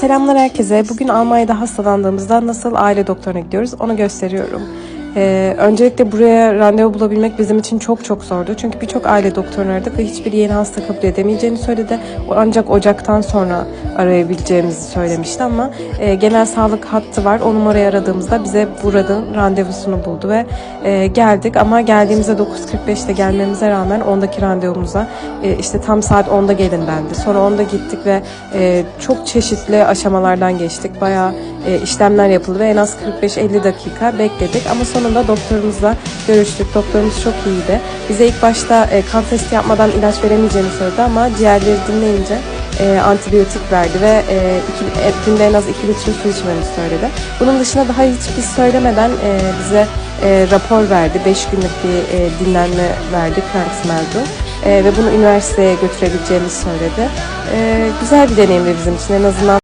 Selamlar herkese. Bugün Almanya'da hastalandığımızda nasıl aile doktoruna gidiyoruz onu gösteriyorum. Ee, öncelikle buraya randevu bulabilmek bizim için çok çok zordu. Çünkü birçok aile doktorunu aradık ve hiçbiri yeni hasta kabul edemeyeceğini söyledi. Ancak Ocak'tan sonra arayabileceğimizi söylemişti ama e, genel sağlık hattı var. O numarayı aradığımızda bize buranın randevusunu buldu ve e, geldik. Ama geldiğimizde 9.45'te gelmemize rağmen 10'daki randevumuza e, işte tam saat 10'da gelin dendi. Sonra 10'da gittik ve e, çok çeşitli aşamalardan geçtik. Bayağı e, işlemler yapıldı ve en az 45-50 dakika bekledik. Ama sonunda doktorumuzla görüştük. Doktorumuz çok iyiydi. Bize ilk başta e, kan testi yapmadan ilaç veremeyeceğini söyledi ama ciğerleri dinleyince e, antibiyotik verdi ve e, iki, e, günde en az 2 litre su içmemizi söyledi. Bunun dışında daha hiçbir söylemeden e, bize e, rapor verdi. 5 günlük bir e, dinlenme verdi Kranksmeldung. E, ve bunu üniversiteye götürebileceğimizi söyledi. E, güzel bir deneyimdi bizim için en azından.